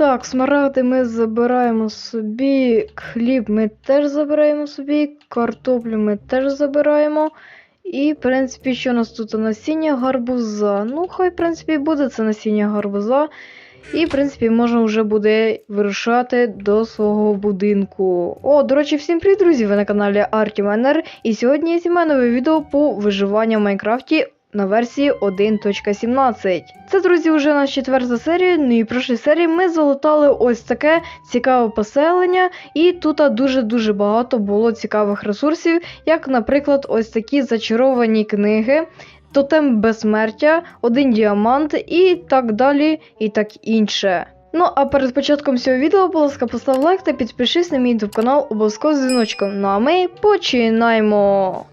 Так, смарагди ми забираємо собі, хліб ми теж забираємо собі, картоплю ми теж забираємо. І, в принципі, що у нас тут насіння гарбуза. Ну, хай, в принципі, буде це насіння гарбуза. І, в принципі, можна вже буде вирушати до свого будинку. О, до речі, всім привіт, друзі! Ви на каналі Artimaner. І сьогодні знімаю нове відео по виживанню в Майнкрафті на версії 1.17. Це, друзі, вже наша четверта серія. Ну і в прошлій серії ми залутали ось таке цікаве поселення, і тут дуже-дуже багато було цікавих ресурсів, як, наприклад, ось такі зачаровані книги. Тотем безсмертя, один діамант і так далі, і так інше. Ну а перед початком цього відео, будь ласка, постав лайк та підпишись на мій YouTube канал обов'язково з дзвіночком. Ну а ми починаємо.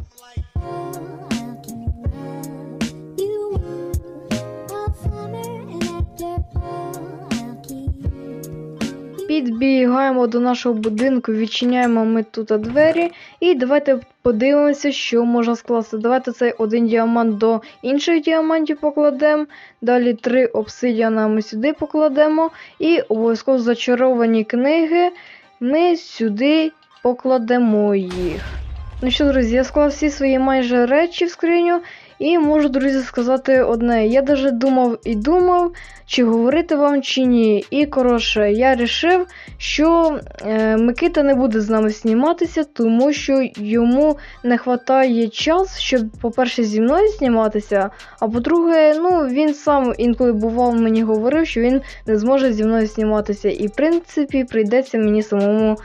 Підбігаємо до нашого будинку, відчиняємо ми тут двері. І давайте подивимося, що можна скласти. Давайте цей один діамант до інших діамантів покладемо. Далі три обсидіана ми сюди покладемо. І обов'язково зачаровані книги ми сюди покладемо їх. Ну що, друзі, я склав всі свої майже речі в скриню. І можу, друзі, сказати одне. Я даже думав і думав, чи говорити вам, чи ні. І коротше, я вирішив, що е, Микита не буде з нами зніматися, тому що йому не вистачає час, щоб, по-перше, зі мною зніматися, а по-друге, ну, він сам інколи бував мені говорив, що він не зможе зі мною зніматися. І, в принципі, прийдеться мені самому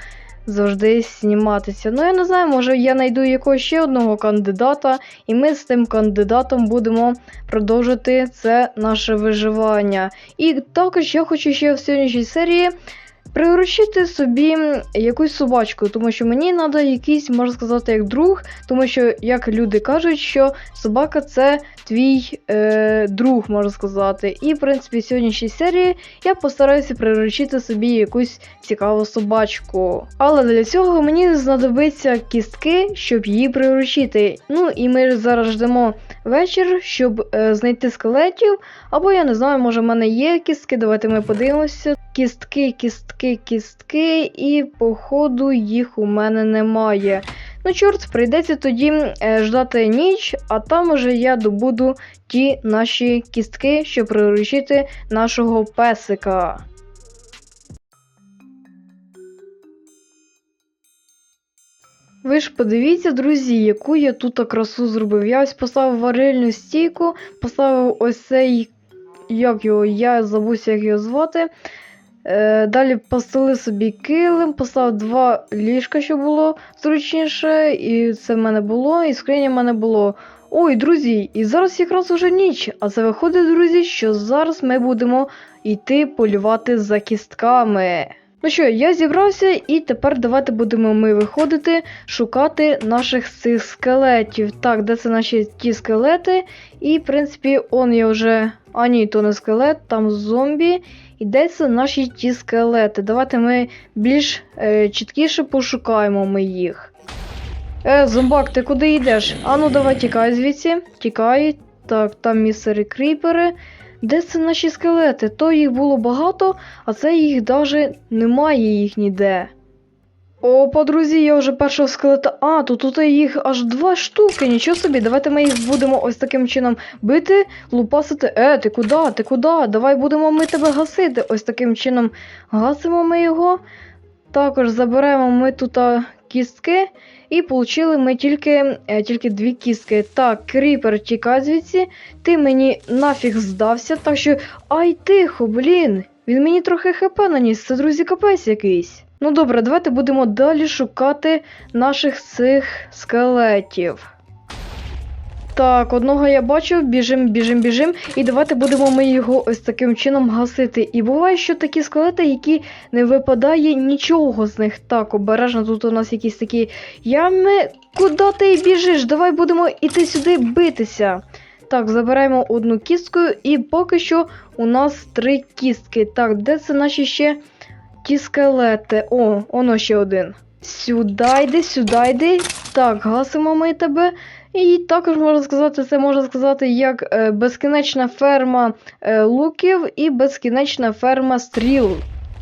завжди зніматися. Ну, я не знаю, може я знайду якогось ще одного кандидата, і ми з тим кандидатом будемо продовжити це наше виживання. І також я хочу ще в сьогоднішній серії. Приручити собі якусь собачку, тому що мені треба якийсь, можна сказати, як друг, тому що, як люди кажуть, що собака це твій е, друг, можна сказати. І, в принципі, в сьогоднішній серії я постараюся приручити собі якусь цікаву собачку. Але для цього мені знадобиться кістки, щоб її приручити. Ну і ми зараз ждемо вечір, щоб е, знайти скелетів. Або я не знаю, може в мене є кістки. Давайте ми подивимося. Кістки, кістки, кістки, і походу їх у мене немає. Ну, чорт, прийдеться тоді е, ждати ніч, а там уже я добуду ті наші кістки, щоб приручити нашого песика. Ви ж подивіться, друзі, яку я тут красу зробив. Я ось поставив варильну стійку, поставив ось цей, як його, я забувся, як його звати. Е, далі постелив собі килим, поставив два ліжка, щоб було зручніше, і це в мене було, і скриня в мене було. Ой, друзі, і зараз якраз уже ніч. А це виходить, друзі, що зараз ми будемо йти полювати за кістками. Ну що, я зібрався, і тепер давайте будемо ми виходити, шукати наших цих скелетів. Так, де це наші ті скелети? І, в принципі, он я вже. А ні, то не скелет, там зомбі. І де це наші ті скелети? Давайте ми більш е, чіткіше пошукаємо ми їх. Е, зомбак, ти куди йдеш? Ану, давай тікай звідси. Тікай. Так, там містери кріпери. Де це наші скелети? То їх було багато, а це їх даже немає їх ніде. Опа, друзі, я вже першого скелета. А, то тут їх аж два штуки. Нічого собі, давайте ми їх будемо ось таким чином бити, лупасити. Е, ти куди? Ти куди? Давай будемо ми тебе гасити. Ось таким чином гасимо ми його. Також заберемо ми тут кістки. І отримали ми тільки е, тільки дві кістки. Так, кріпер, тікай звідси. Ти мені нафіг здався, так що. Ай, тихо, блін! Він мені трохи хп наніс, це друзі капець якийсь. Ну добре, давайте будемо далі шукати наших цих скелетів. Так, одного я бачу, біжим, біжим, біжим. І давайте будемо ми його ось таким чином гасити. І буває, що такі скелети, які не випадає нічого з них. Так, обережно, тут у нас якісь такі ями. Куди ти біжиш? Давай будемо іти сюди битися. Так, забираємо одну кістку, і поки що у нас три кістки. Так, де це наші ще ті скелети? О, воно ще один. Сюди йди, сюди йди. Так, гасимо ми тебе. І також можна сказати, це можна сказати як е, безкінечна ферма е, луків і безкінечна ферма стріл.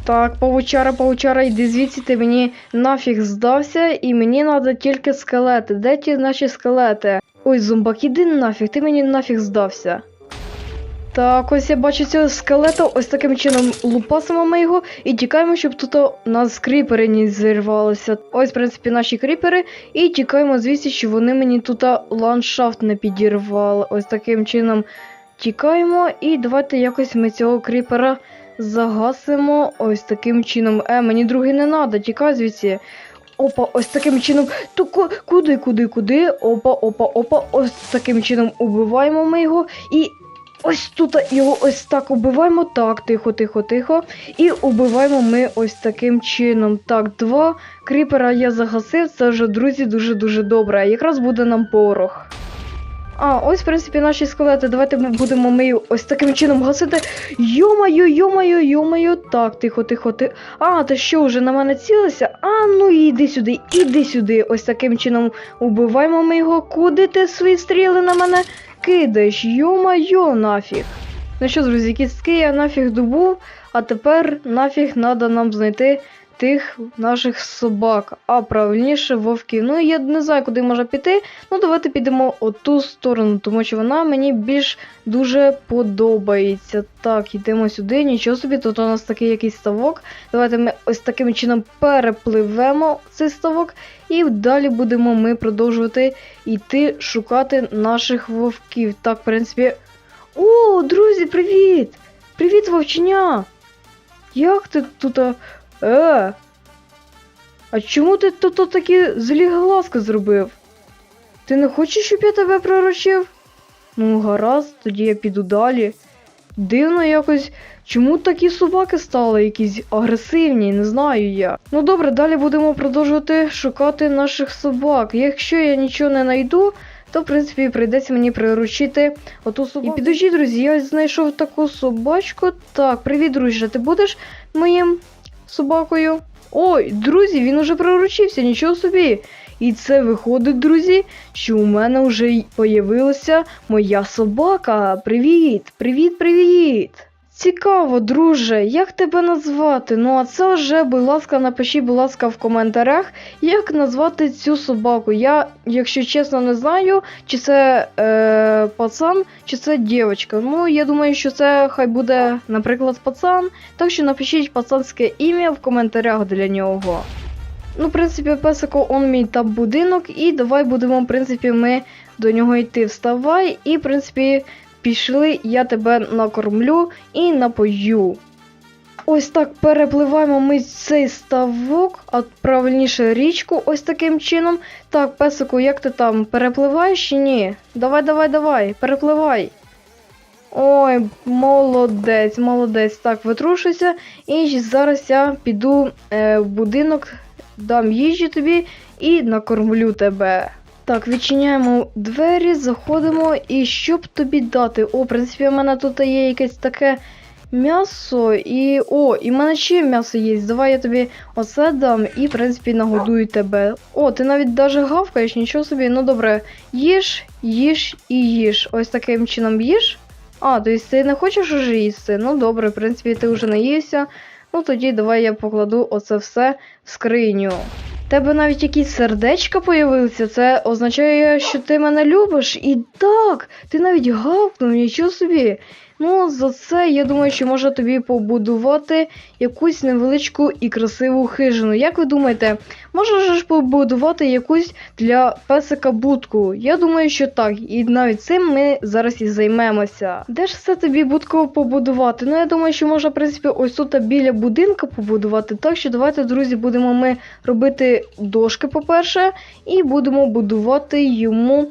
Так, павучара, павучара, йди звідси, ти мені нафіг здався, і мені треба тільки скелети. Де ті наші скелети? Ой, зомбак, іди нафіг, ти мені нафіг здався. Так, ось я бачу цього скелета, ось таким чином лупасимо ми його і тікаємо, щоб тут у нас кріпери не зірвалися. Ось, в принципі, наші кріпери, і тікаємо звідси, щоб вони мені тут ландшафт не підірвали. Ось таким чином тікаємо, і давайте якось ми цього кріпера загасимо ось таким чином. Е, мені другий не треба, тікай звідси. Опа, ось таким чином. То куди, куди, куди? Опа, опа, опа. Ось таким чином убиваємо ми його. І ось тут його ось так убиваємо. Так, тихо, тихо, тихо. І убиваємо ми ось таким чином. Так, два кріпера я загасив. Це вже, друзі, дуже-дуже добре. Якраз буде нам порох. А, ось, в принципі, наші скелети. Давайте ми будемо ми ось таким чином гасити. Йомаю, йомаю, йомаю. Так, тихо, тихо, тихо. А, ти що, вже на мене цілися? А, ну іди сюди, іди сюди. Ось таким чином убиваємо ми його. Куди ти свої стріли на мене кидаєш? Йо-майо, нафіг. Ну що, друзі, кістки я нафіг добув, а тепер нафіг треба нам знайти тих наших собак, а правильніше вовків. Ну я не знаю, куди може піти. Ну давайте підемо у ту сторону, тому що вона мені більш дуже подобається. Так, йдемо сюди, нічого собі, тут у нас такий якийсь ставок. Давайте ми ось таким чином перепливемо цей ставок, і далі будемо ми продовжувати йти шукати наших вовків. Так, в принципі. О, друзі, привіт! Привіт, вовченя! Як ти тут? Е. А чому ти тут такі злі глазки зробив? Ти не хочеш, щоб я тебе пророчив? Ну, гаразд, тоді я піду далі. Дивно якось, чому такі собаки стали якісь агресивні, не знаю я. Ну добре, далі будемо продовжувати шукати наших собак. Якщо я нічого не знайду, то в принципі прийдеться мені приручити оту собаку. І підожди, друзі, я знайшов таку собачку. Так, привіт, друже, ти будеш моїм собакою? Ой, друзі, він уже приручився, нічого собі. І це виходить, друзі, що у мене вже появилася моя собака. Привіт, привіт, привіт. Цікаво, друже, як тебе назвати? Ну а це вже, будь ласка, напишіть, будь ласка, в коментарях, як назвати цю собаку. Я, якщо чесно, не знаю, чи це е, пацан, чи це дівчинка. Ну, я думаю, що це хай буде, наприклад, пацан. Так що напишіть пацанське ім'я в коментарях для нього. Ну, в принципі, песико, он мій там будинок, і давай будемо, в принципі, ми до нього йти. Вставай, і, в принципі, пішли, я тебе накормлю і напою. Ось так перепливаємо ми цей ставок, а правильніше річку, ось таким чином. Так, песику, як ти там перепливаєш чи ні? Давай, давай, давай, перепливай. Ой, молодець, молодець. Так, витрушуйся. І зараз я піду е, в будинок, дам їжі тобі і накормлю тебе. Так, відчиняємо двері, заходимо. І що б тобі дати? О, в принципі, у мене тут є якесь таке м'ясо. І. О, і в мене ще м'ясо є. Давай я тобі оце дам і, в принципі, нагодую тебе. О, ти навіть даже гавкаєш, нічого собі. Ну добре, їж, їж і їж. Ось таким чином їж. А, тобто ти не хочеш уже їсти? Ну добре, в принципі, ти вже наївся. Ну тоді давай я покладу оце все в скриню. Тебе навіть якісь сердечка появилися, це означає, що ти мене любиш. І так, ти навіть гавкнув, нічого собі. Ну, за це я думаю, що можна тобі побудувати якусь невеличку і красиву хижину. Як ви думаєте, можна ж побудувати якусь для песика будку? Я думаю, що так, і навіть цим ми зараз і займемося. Де ж все тобі будку побудувати? Ну, я думаю, що можна, в принципі, ось тут біля будинка побудувати. Так що давайте, друзі, будемо ми робити дошки, по-перше, і будемо будувати йому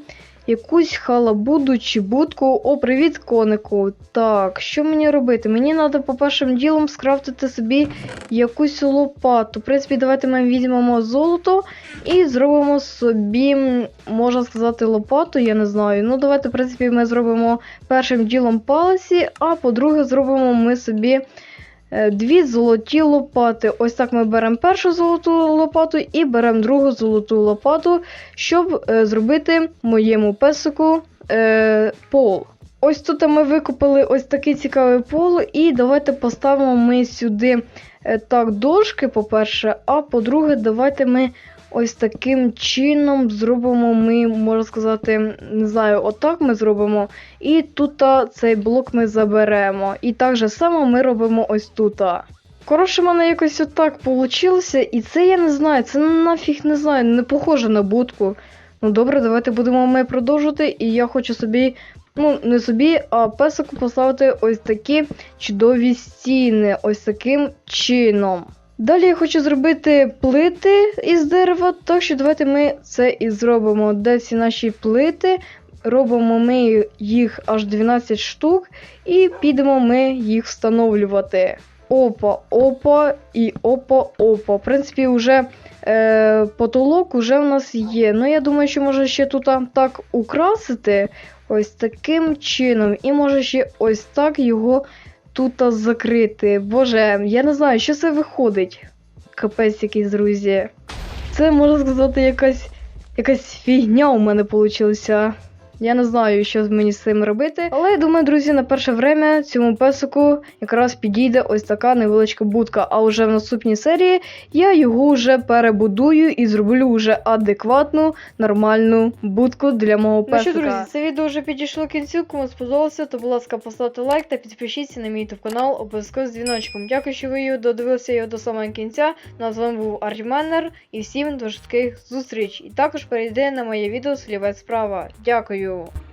якусь халабуду чи будку. О, привіт, конику. Так, що мені робити? Мені треба по першим ділом скрафтити собі якусь лопату. В принципі, давайте ми візьмемо золото і зробимо собі, можна сказати, лопату, я не знаю. Ну, давайте, в принципі, ми зробимо першим ділом палиці, а по-друге, зробимо ми собі. Е, Дві золоті лопати. Ось так ми беремо першу золоту лопату і беремо другу золоту лопату, щоб е, зробити моєму песику е, пол. Ось тут ми викупили ось такий цікавий пол, і давайте поставимо ми сюди так дошки, по-перше, а по-друге, давайте ми ось таким чином зробимо ми, можна сказати, не знаю, отак ми зробимо. І тут цей блок ми заберемо. І так же само ми робимо ось тут. Коротше, в мене якось отак вийшло, і це я не знаю, це нафіг не знаю, не похоже на будку. Ну добре, давайте будемо ми продовжувати, і я хочу собі, ну не собі, а песику поставити ось такі чудові стіни, ось таким чином. Далі я хочу зробити плити із дерева, так що давайте ми це і зробимо. Де ці наші плити? Робимо ми їх аж 12 штук, і підемо ми їх встановлювати. Опа, опа і опа, опа. В принципі, вже е, потолок уже в нас є. Ну, я думаю, що може ще тут так украсити ось таким чином. І може ще ось так його тут закрити. Боже, я не знаю, що це виходить. Капець якийсь, друзі. Це можна сказати, якась, якась фігня у мене вийшла. Я не знаю, що мені з цим робити. Але я думаю, друзі, на перше время цьому песику якраз підійде ось така невеличка будка. А вже в наступній серії я його вже перебудую і зроблю вже адекватну, нормальну будку для мого песика. Ну що, друзі, це відео вже підійшло кінцю. Кому сподобалося, то, будь ласка, поставте лайк та підпишіться на мій YouTube канал обов'язково з дзвіночком. Дякую, що ви додивилися його до самого кінця. Ну, а з вами був Арманер і всім до швидких зустріч. І також перейди на моє відео слівець справа. Дякую. yo